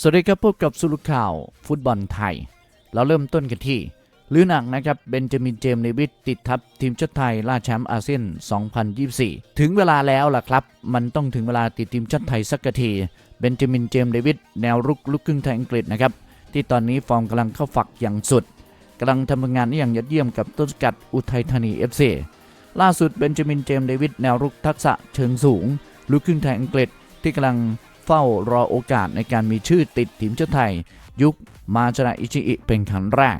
สวัสดีครับพบกับสุลุข่าวฟุตบอลไทย เราเริ่มต้นกันที่ลือหนังนะครับเบนจามินเจมส์เนวิสติดทัพทีมชาติไทยล่าแชมป์อาเซียน 2024 ถึงเวลาแล้วล่ะครับ มันต้องถึงเวลาติดทีมชาติไทยสักทีเบนจามินเจมส์เดวิดแนวรุกลูกครึ่งไทยอังกฤษนะครับที่ตอนนี้ฟอร์มกำลังเข้าฝักอย่างสุดกำลังทำงานอย่างยอดเยี่ยมกับต้นสกัดอุทัยธานี FC ล่าสุดเบนจามินเจมส์เดวิดแนวรุกทักษะเชิงสูงลูกครึ่งไทยอังกฤษที่กำลัง เฝ้ารอโอกาสในการมีชื่อติดทีมชาติไทย ยุคมาชนะอิชิอิเป็นครั้งแรก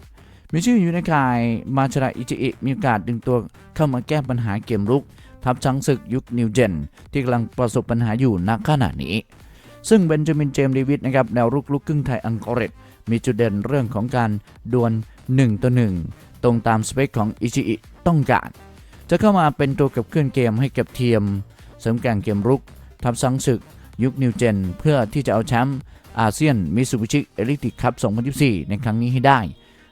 มีชื่ออยู่ในข่ายมาชนะอิชิอิมีโอกาสดึงตัวเข้ามาแก้ปัญหาเกมรุก ทัพช้างศึกยุคนิวเจน ที่กำลังประสบปัญหาอยู่ณขณะนี้ ซึ่งเบนจามินเจมส์เดวิดนะครับแนวรุกลูกครึ่งไทยอังกฤษมีจุดเด่นเรื่องของการดวล1ต่อ1ตรงตามสเปคของอิชิอิต้องการจะเข้ามาเป็นตัวกับเคลื่อนเกมให้กับทีมเสริมแก่งเกมรุกทัพช้างศึก ยุคนิวเจนเพื่อที่จะเอาแชมป์อาเซียนมิสูบิชิเอลิติคัพ2024 ในครั้งนี้ให้ได้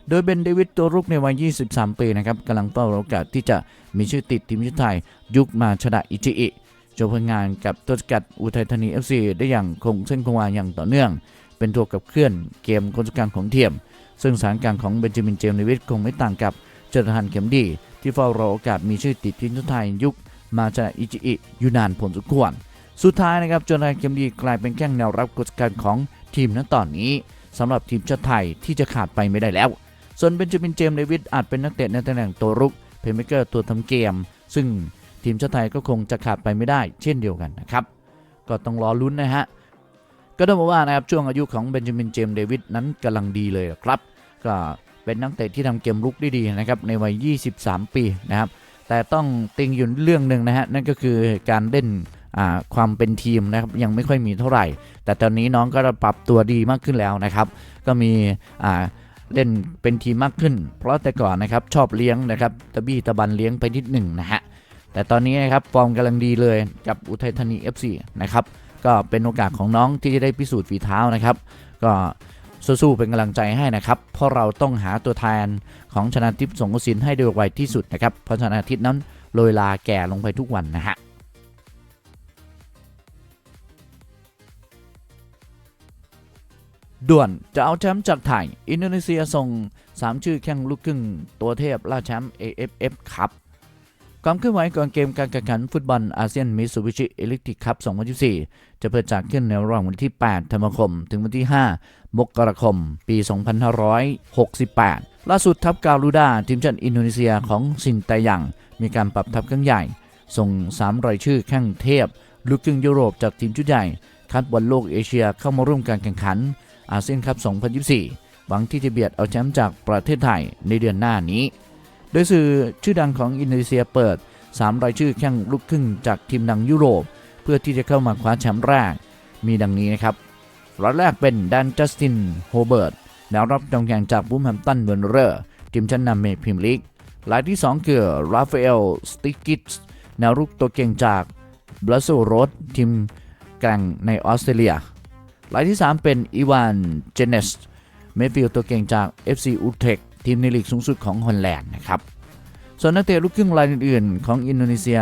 โดยเบนเดวิดตัวรุกในวัย 23 ปีนะครับกำลังเฝ้าโอกาสที่จะมีชื่อติดทีมชาติไทย ยุคมาชดะอิจิอิโจบผลงานกับตัวสกัดอุทัยธานี FC ได้อย่างคงเส้นคงวาอย่างต่อเนื่อง เป็นตัวกับเคลื่อนเกมคนจัดการของเทียม ซึ่งสถานการณ์ของเบนจามินเจมส์เดวิดคงไม่ต่างกับเจอร์ฮันเข็มดี ที่เฝ้ารอโอกาสมีชื่อติดทีมชาติไทยยุคมาชดะอิจิอิอยู่นานผลสมควร สุดท้ายนะครับจนนายเกมดีกลายเป็นแข้งแนวรับกฎการของทีมณตอนนี้สำหรับทีมชาติไทยที่จะขาดไปไม่ได้แล้ว ส่วนเบนจามินเจมส์เดวิดอาจเป็นนักเตะในตำแหน่งตัวรุกเพลย์เมเกอร์ตัวทำเกม ซึ่งทีมชาติไทยก็คงจะขาดไปไม่ได้ เช่นเดียวกันนะครับ ก็ต้องรอลุ้นนะฮะก็ต้องบอกว่านะครับช่วงอายุของเบนจามินเจมส์เดวิดนั้นกำลังดีเลยครับ ก็เป็นนักเตะที่ทำเกมรุกได้ดีนะครับในวัย 23 ปีนะครับแต่ต้องติงอยู่เรื่องหนึ่งนะฮะนั่นก็คือการเล่น ความเป็นทีมนะครับยังไม่ค่อยมีเท่าไหร่ แต่ตอนนี้น้องก็ปรับตัวดีมากขึ้นแล้วนะครับ ก็มีเล่นเป็นทีมมากขึ้น เพราะแต่ก่อนนะครับชอบเลี้ยงนะครับตะบี้ตะบันเลี้ยงไปนิดหนึ่งนะฮะแต่ตอนนี้นะครับฟอร์มกำลังดีเลยกับอุทัยธานี FC นะครับก็เป็นโอกาสของน้องที่จะได้พิสูจน์ฝีเท้านะครับ ก็สู้ๆเป็นกำลังใจให้นะครับ เพราะเราต้องหาตัวแทนของชนะทิพย์สงกสินให้โดยไวที่สุดนะครับเพราะชนะทิพย์นั้นโรยลาแก่ลงไปทุกวันนะฮะ ด่วนจะเอาแชมป์จากไทย อินโดนีเซียส่ง 3 ชื่อแข่งลูกครึ่ง ตัวเทพล่าแชมป์ AFF ครับความเคลื่อนไหวก่อนเกมการแข่งขันฟุตบอลอาเซียนมิสูบิชิเอลิติคัพ2024 จะเปิดจากขึ้นในระหว่างวันที่ 8 ธันวาคม ถึงวันที่ 5 มกราคม ปี 2568 ล่าสุดทัพกาลูดา ทีมชาติอินโดนีเซียของซินไตยัง มีการปรับทัพครั้งใหญ่ ส่ง 3 รายชื่อแข่งเทพ ลูกครึ่งยุโรปจากทีมชุดใหญ่ คัดบอลโลกเอเชียเข้ามาร่วมการแข่งขัน อาเซียนคัพ 2024 หวังที่จะเบียดเอาแชมป์จากประเทศไทยในเดือนหน้านี้ โดยสื่อชื่อดังของอินโดนีเซียเปิด 3 รายชื่อแข่งลูกครึ่งจากทีมดังยุโรป เพื่อที่จะเข้ามาคว้าแชมป์แรก มีดังนี้นะครับรายแรกเป็นดันจัสตินโฮเบิร์ตแนวรับจงแข่งจากบูมแฮมตันเวนเรอร์ทีมชั้นนำเมพิมลีกรายที่ 2 คือราฟาเอลสติกิสแนวรุกตัวเก่งจากบลัสโซโรสทีมแกร่งในออสเตรเลีย รายที่ 3 เป็นอีวานเจเนสเมฟิลตัวเก่งจาก FC อูเทคทีมในลีกสูงสุดของฮอลแลนด์นะครับ ส่วนนักเตะลูกครึ่งรายอื่นๆ ของอินโดนีเซีย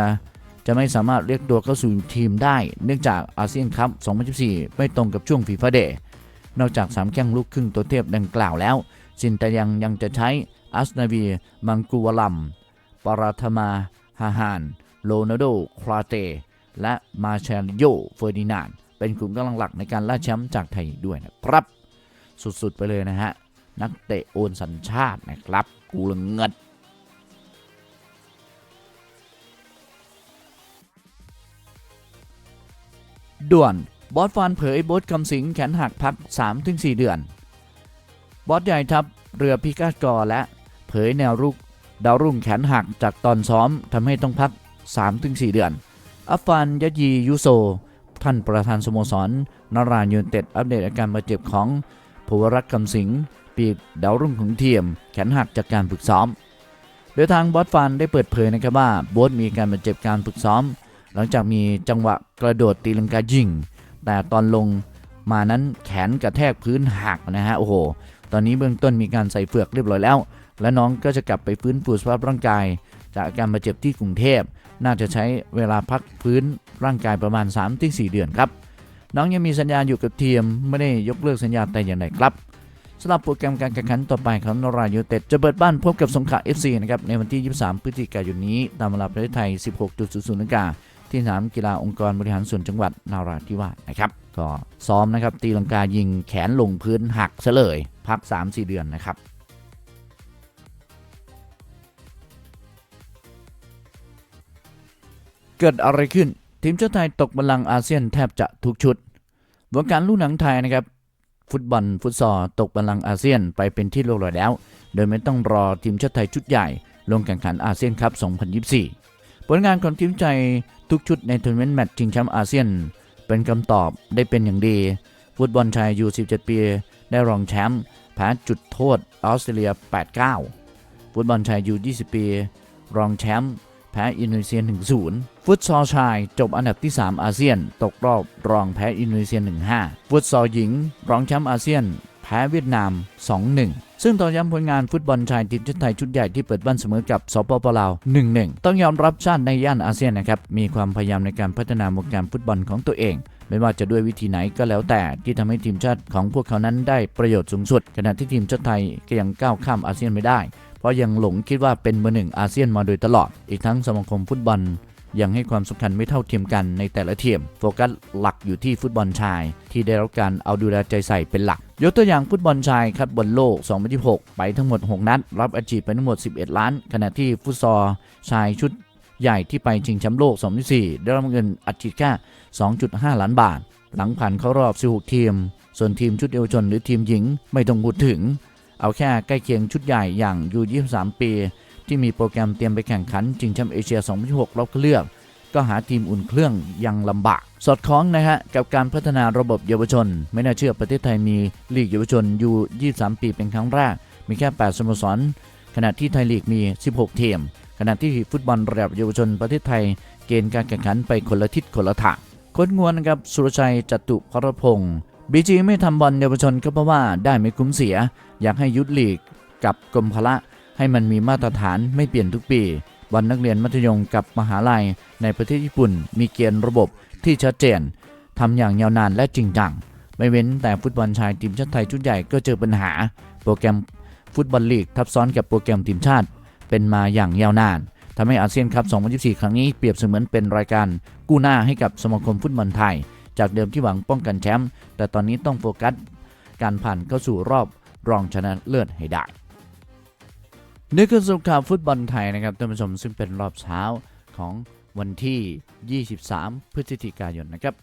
จะไม่สามารถเรียกตัวเข้าสู่ทีมได้ เนื่องจากอาเซียนคัพ 2014ไม่ตรงกับช่วงฟีฟ่าเดย์นอกจาก 3 แข้งลูกครึ่งตัวเทพดังกล่าวแล้ว ซินตยังยังจะใช้อัสนาบี มังกูวลัม ปาราธมา ฮาฮาน โลนาโด คราเต และมาเชลโย เฟอร์ดินาน เป็นกลุ่มกำลังหลักในการล่าแชมป์จากไทยด้วยนะครับ สุดๆไปเลยนะฮะ นักเตะโอนสัญชาตินะครับ กูละเงิดด่วนบอสฟานเผยโบสคำสิงแขนหักพัก 3-4 เดือน บอสใหญ่ทัพเรือพิกาสกอร์และเผยแนวรุกดาวรุ่งแขนหักจากตอนซ้อมทำให้ต้องพัก 3-4 เดือน อัฟฟานยะยียุโซ ท่านประธานสโมสรนารานยูนเต็ดอัปเดตอาการบาดเจ็บของภูวรัตน์คำสิงปีกดาวรุ่งของทียม แขนหักจากการฝึกซ้อม โดยทางบอสฟันได้เปิดเผยนะครับว่าโบสมีการบาดเจ็บการฝึกซ้อม หลังจากมีจังหวะกระโดดตีลังกายิง แต่ตอนลงมานั้นแขนกระแทกพื้นหักนะฮะโอ้โห ตอนนี้เบื้องต้นมีการใส่เฟือกเรียบร้อยแล้ว และน้องก็จะกลับไปฟื้นฟูสภาพร่างกาย จากอาการบาดเจ็บที่กรุงเทพ น่าจะใช้เวลาพักฟื้นร่างกายประมาณ 3-4 เดือนครับ น้องยังมีสัญญาอยู่กับทีม ไม่ได้ยกเลิกสัญญาแต่อย่างใดครับสำหรับโปรแกรมการแข่งขันต่อไปของนรายูเต็ดจะเปิดบ้านพบกับสงขลา FC นะครับในวันที่ 23 พฤศจิกายนนี้ ตามเวลาประเทศไทย 16.00นที่สนามกีฬาองค์กรบริหารส่วนจังหวัดนาราธิวาสนะครับ ก็ซ้อมนะครับตีลังกายิงแขนลงพื้นหักซะเลย พัก 3-4 เดือนนะครับ เกิดอะไรขึ้น ทีมชาติไทยตกบัลลังก์อาเซียนแทบจะทุกชุดวงการลูกหนังไทยนะครับ ฟุตบอลฟุตซอลตกบัลลังก์อาเซียนไปเป็นที่เรียบร้อยแล้ว โดยไม่ต้องรอทีมชาติไทยชุดใหญ่ ลงแข่งขันอาเซียนคัพ 2024 ผลงานของทีมใจทุกชุดในทัวร์นาเมนต์แมตช์ชิงแชมป์อาเซียน เป็นคำตอบได้เป็นอย่างดี ฟุตบอลชายยู17 ปี ได้รองแชมป์แพ้จุดโทษออสเตรเลีย 8-9 ฟุตบอลชายยู20 ปี รองแชมป์ แพ้อินโดนีเซีย 1-0 ฟุตซอลชายจบอันดับที่ 3 อาเซียน ตกรอบรองแพ้อินโดนีเซีย 1-5 ฟุตซอลหญิง รองแชมป์อาเซียน แพ้เวียดนาม 2-1ซึ่งต่อย้ำผลงานฟุตบอลชายทีมชาติไทยชุดใหญ่ที่เปิดบ้านเสมอกับสปปลาว 1-1 ต้องยอมรับชาติในย่านอาเซียนนะครับ มีความพยายามในการพัฒนาวงการฟุตบอลของตัวเอง ไม่ว่าจะด้วยวิธีไหนก็แล้วแต่ที่ทำให้ทีมชาติของพวกเขานั้นได้ประโยชน์สูงสุด ขณะที่ทีมชาติไทยก็ยังก้าวข้ามอาเซียนไม่ได้ เพราะยังหลงคิดว่าเป็นเบอร์หนึ่งอาเซียนมาโดยตลอด อีกทั้งสมาคมฟุตบอลยังให้ความสำคัญไม่เท่าเทียมกันในแต่ละทีมโฟกัสหลักอยู่ที่ฟุตบอลชาย ที่ได้รับการเอาดูแลใจใส่เป็นหลัก ยกตัวอย่างฟุตบอลชายคัดบอลโลก 2026 ไปทั้งหมด 6 นัด รับอาชีพไปทั้งหมด 11 ล้าน ขณะที่ฟุตซอลชายชุดใหญ่ที่ไปชิงแชมป์โลก 2024 ได้รับเงินอัดฉีดแค่2.5 ล้านบาท หลังผ่านเข้ารอบ 16 ทีม ส่วนทีมชุดเยาวชนหรือทีมหญิงไม่ต้องพูดถึง เอาแค่ใกล้เคียงชุดใหญ่อย่างยู23 ปี ที่มีโปรแกรมเตรียมไปแข่งขันชิงแชมป์เอเชีย 2026รอบคัดเลือกก็หาทีมอุ่นเครื่องยังลำบาก สอดคล้องนะฮะกับการพัฒนาระบบเยาวชน ไม่น่าเชื่อประเทศไทยมีลีกเยาวชนยู23 ปีเป็นครั้งแรก มีแค่ 8 สโมสร ขณะที่ไทยลีกมี 16 ทีม ขณะที่ฟุตบอลระดับเยาวชนประเทศไทย เกณฑ์การแข่งขันไปคนละทิศคนละทางโค้ชงวนนะครับสุรชัยจตุพรพงศ์ บีจีไม่ทำบอลเยาวชนก็เพราะว่าได้ไม่คุ้มเสีย อยากให้ยุดลีกกับกรมพละ ให้มันมีมาตรฐานไม่เปลี่ยนทุกปีบอลนักเรียนมัธยมกับมหาลัย ในประเทศญี่ปุ่น มีเกณฑ์ระบบที่ชัดเจนทำอย่างยาวนานและจริงจังไม่เว้นแต่ฟุตบอลชายทีมชาติไทยชุดใหญ่ก็เจอปัญหา โปรแกรมฟุตบอลลีกทับซ้อนกับโปรแกรมทีมชาติ เป็นมาอย่างยาวนานทำให้อาเซียนคัพ 2024 ครั้งนี้เปรียบเสมือนเป็นรายการกู้หน้าให้กับสมาคมฟุตบอลไทย จากเดิมที่หวังป้องกันแชมป์แต่ตอนนี้ต้องโฟกัสการผ่านเข้าสู่รอบรองชนะเลิศให้ได้นี่คือสรุปข่าวฟุตบอลไทยนะครับท่านผู้ชมซึ่งเป็นรอบเช้าของวันที่ 23 พฤศจิกายนนะครับ